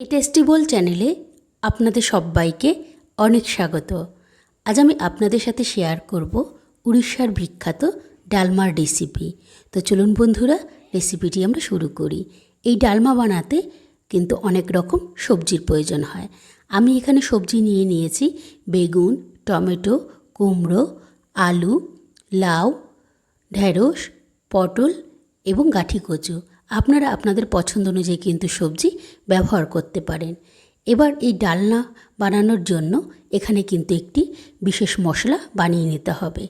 টেস্টিবল চ্যানেলে আপনাদের সবাইকে অনেক স্বাগত। আজ আমি আপনাদের সাথে শেয়ার করব উড়িষ্যার বিখ্যাত ডালমার রেসিপি তো চলুন বন্ধুরা রেসিপিটি আমরা শুরু করি। এই ডালমা বানাতে কিন্তু অনেক রকম সবজির প্রয়োজন হয়। আমি এখানে সবজি নিয়ে নিয়েছি বেগুন, টমেটো, কুমড়ো, আলু, লাউ ঢ্যাঁড়স পটল এবং গাঠি কচু আপনারা আপনাদের পছন্দ অনুযায়ী কিন্তু সবজি ব্যবহার করতে পারেন। এবার এই ডালনা বানানোর জন্য এখানে কিন্তু একটি বিশেষ মশলা বানিয়ে নিতে হবে।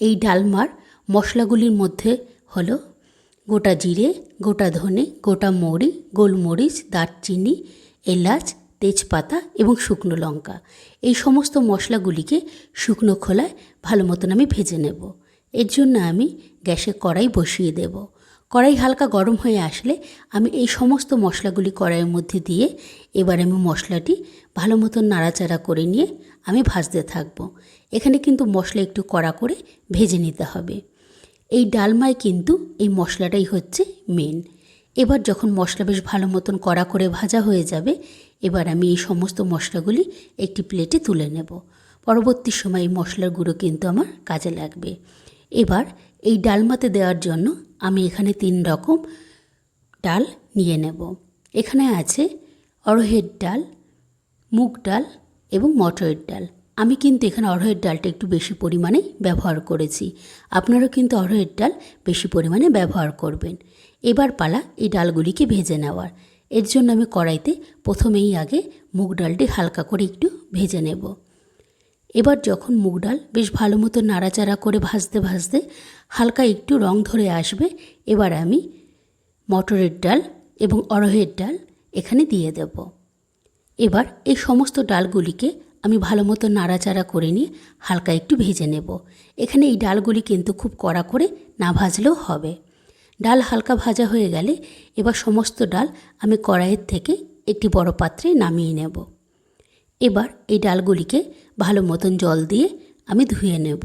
এই ডালমার মশলাগুলির মধ্যে হলো গোটা জিরে, গোটা ধনে, গোটা মৌরি, গোলমরিচ, দারচিনি, এলাচ, তেজপাতা এবং শুকনো লঙ্কা। এই সমস্ত মশলাগুলিকে শুকনো খোলায় ভালো মতন আমি ভেজে নেব। এর জন্য আমি গ্যাসে কড়াই বসিয়ে দেব। কড়াই হালকা গরম হয়ে আসলে আমি এই সমস্ত মশলাগুলি কড়াইয়ের মধ্যে দিয়ে এবার আমি মশলাটি ভালো মতন নাড়াচাড়া করে নিয়ে আমি ভাজতে থাকব। এখানে কিন্তু মশলা একটু কড়া করে ভেজে নিতে হবে। এই ডালমায় কিন্তু এই মশলাটাই হচ্ছে মেন এবার যখন মশলা বেশ ভালো মতন কড়া করে ভাজা হয়ে যাবে, এবার আমি এই সমস্ত মশলাগুলি একটি প্লেটে তুলে নেব। পরবর্তী সময় এই মশলার গুঁড়ো কিন্তু আমার কাজে লাগবে। এবার এই ডালমাতে দেওয়ার জন্য আমি এখানে তিন রকম ডাল নিয়ে নেব। এখানে আছে অরহের ডাল, মুগ ডাল এবং মটরের ডাল। আমি কিন্তু এখানে অরহের ডালটা একটু বেশি পরিমাণে ব্যবহার করেছি। আপনারাও কিন্তু অরহের ডাল বেশি পরিমাণে ব্যবহার করবেন। এবার পালা এই ডালগুলিকে ভেজে নেওয়ার। এর জন্য আমি কড়াইতে প্রথমেই আগে মুগ ডালটি হালকা করে একটু ভেজে নেব। এবার যখন মুগ ডাল বেশ ভালো মতো নাড়াচাড়া করে ভাজতে ভাজতে হালকা একটু রং ধরে আসবে, এবার আমি মটরের ডাল এবং অরহের ডাল এখানে দিয়ে দেব। এবার এই সমস্ত ডালগুলিকে আমি ভালো মতো নাড়াচাড়া করে নিয়ে হালকা একটু ভেজে নেব। এখানে এই ডালগুলি কিন্তু খুব কড়া করে না ভাজলেও হবে। ডাল হালকা ভাজা হয়ে গেলে এবার সমস্ত ডাল আমি কড়াইয়ের থেকে একটি বড় পাত্রে নামিয়ে নেব। এবার এই ডালগুলিকে ভালো মতন জল দিয়ে আমি ধুয়ে নেব।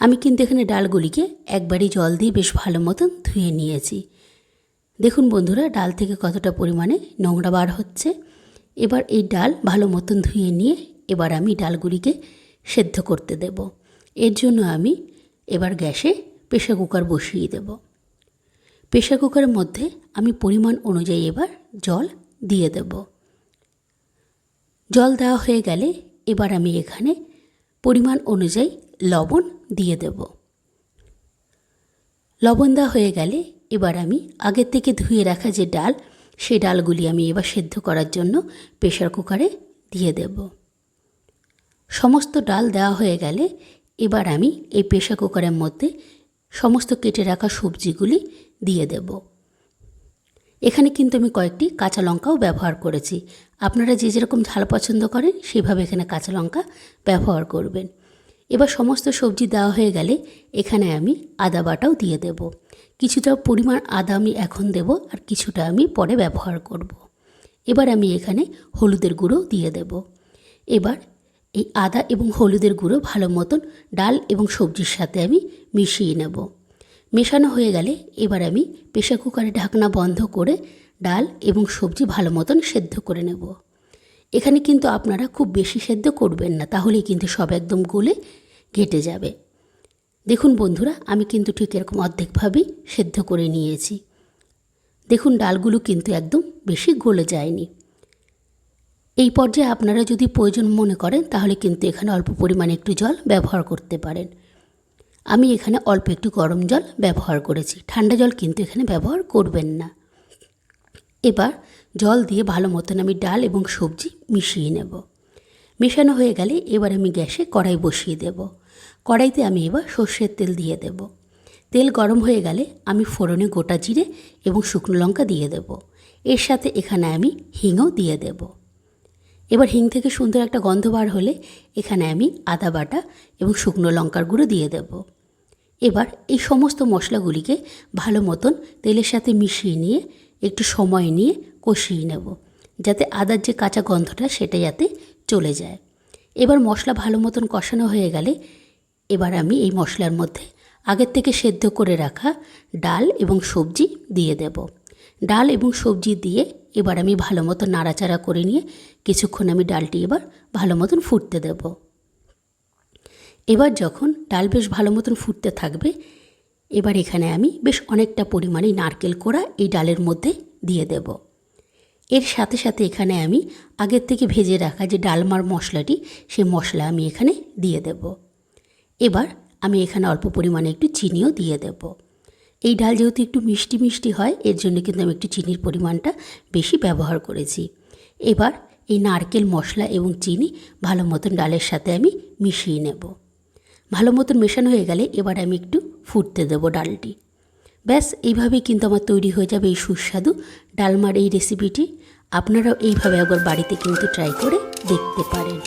আমি কিন্তু এখানে ডালগুলিকে একবারই জল দিয়ে বেশ ভালো মতন ধুয়ে নিয়েছি। দেখুন বন্ধুরা, ডাল থেকে কতটা পরিমাণে নোংরা বার হচ্ছে। এবার এই ডাল ভালো মতন ধুয়ে নিয়ে এবার আমি ডালগুলিকে সেদ্ধ করতে দেব। এর জন্য আমি এবার গ্যাসে প্রেশার কুকার বসিয়ে দেব। প্রেশার কুকারের মধ্যে আমি পরিমাণ অনুযায়ী এবার জল দিয়ে দেব। জল দেওয়া হয়ে গেলে এবার আমি এখানে পরিমাণ অনুযায়ী লবণ দিয়ে দেব। লবণ দেওয়া হয়ে গেলে এবার আমি আগের থেকে ধুয়ে রাখা যে ডাল সেই ডালগুলি আমি এবার সেদ্ধ করার জন্য প্রেশার কুকারে দিয়ে দেব। সমস্ত ডাল দেওয়া হয়ে গেলে এবার আমি এই প্রেশার কুকারের মধ্যে সমস্ত কেটে রাখা সবজিগুলি দিয়ে দেব। এখানে কিন্তু আমি কয়েকটি কাঁচা লঙ্কাও ব্যবহার করেছি। আপনারা যে যেরকম ঝাল পছন্দ করেন, সেভাবে এখানে কাঁচা লঙ্কা ব্যবহার করবেন। এবার সমস্ত সবজি দেওয়া হয়ে গেলে এখানে আমি আদা বাটাও দিয়ে দেব। কিছুটা পরিমাণ আদা আমি এখন দেব আর কিছুটা আমি পরে ব্যবহার করব। এবার আমি এখানে হলুদের গুঁড়ো দিয়ে দেব। এবার এই আদা এবং হলুদের গুঁড়ো ভালো মতন ডাল এবং সবজির সাথে আমি মিশিয়ে নেব। মেশানো হয়ে গেলে এবার আমি প্রেশার কুকারে ঢাকনা বন্ধ করে ডাল এবং সবজি ভালো মতন সেদ্ধ করে নেব। এখানে কিন্তু আপনারা খুব বেশি সেদ্ধ করবেন না, তাহলেই কিন্তু সব একদম গলে ঘেটে যাবে। দেখুন বন্ধুরা, আমি কিন্তু ঠিক এরকম অর্ধেকভাবেই সেদ্ধ করে নিয়েছি। দেখুন, ডালগুলো কিন্তু একদম বেশি গলে যায়নি। এই পর্যায়ে আপনারা যদি প্রয়োজন মনে করেন, তাহলে কিন্তু এখানে অল্প পরিমাণে একটু জল ব্যবহার করতে পারেন। আমি এখানে অল্প একটু গরম জল ব্যবহার করেছি। ঠান্ডা জল কিন্তু এখানে ব্যবহার করবেন না। এবার জল দিয়ে ভালো মতন আমি ডাল এবং সবজি মিশিয়ে নেব। মেশানো হয়ে গেলে এবার আমি গ্যাসে কড়াই বসিয়ে দেব। কড়াইতে আমি এবার সর্ষের তেল দিয়ে দেব। তেল গরম হয়ে গেলে আমি ফোড়নে গোটা জিরে এবং শুকনো লঙ্কা দিয়ে দেব। এর সাথে এখানে আমি হিংও দিয়ে দেব। এবার হিং থেকে সুন্দর একটা গন্ধ বার হলে এখানে আমি আদা বাটা এবং শুকনো লঙ্কার গুঁড়ো দিয়ে দেব। এবার এই সমস্ত মশলাগুলিকে ভালো মতন তেলের সাথে মিশিয়ে নিয়ে, একটু সময় নিয়ে কষিয়ে নেব, যাতে আদার যে কাঁচা গন্ধটা সেটা যাতে চলে যায়। এবার মশলা ভালো মতন কষানো হয়ে গেলে এবার আমি এই মশলার মধ্যে আগের থেকে সেদ্ধ করে রাখা ডাল এবং সবজি দিয়ে দেব। ডাল এবং সবজি দিয়ে এবার আমি ভালো মতো নাড়াচাড়া করে নিয়ে, কিছুক্ষণ আমি ডালটি এবার ভালো মতন ফুটতে দেব। এবার যখন ডাল বেশ ভালো মতন ফুটতে থাকবে, এবার এখানে আমি বেশ অনেকটা পরিমাণে নারকেল কোড়া এই ডালের মধ্যে দিয়ে দেব। এর সাথে সাথে এখানে আমি আগের থেকে ভেজে রাখা যে ডালমার মশলাটি, সেই মশলা আমি এখানে দিয়ে দেব। এবার আমি এখানে অল্প পরিমাণে একটু চিনিও দিয়ে দেব। এই ডাল যেহেতু একটু মিষ্টি মিষ্টি হয়, এর জন্য কিন্তু আমি একটু চিনির পরিমাণটা বেশি ব্যবহার করেছি। এবার এই নারকেল মশলা এবং চিনি ভালো মতন ডালের সাথে আমি মিশিয়ে নেব। ভালো মতন মেশানো হয়ে গেলে এবার আমি একটু ফুটতে দেবো ডালটি। ব্যাস, এইভাবেই কিন্তু আমার তৈরি হয়ে যাবে এই সুস্বাদু ডালমার এই রেসিপিটি আপনারাও এইভাবে একবার বাড়িতে কিন্তু ট্রাই করে দেখতে পারেন।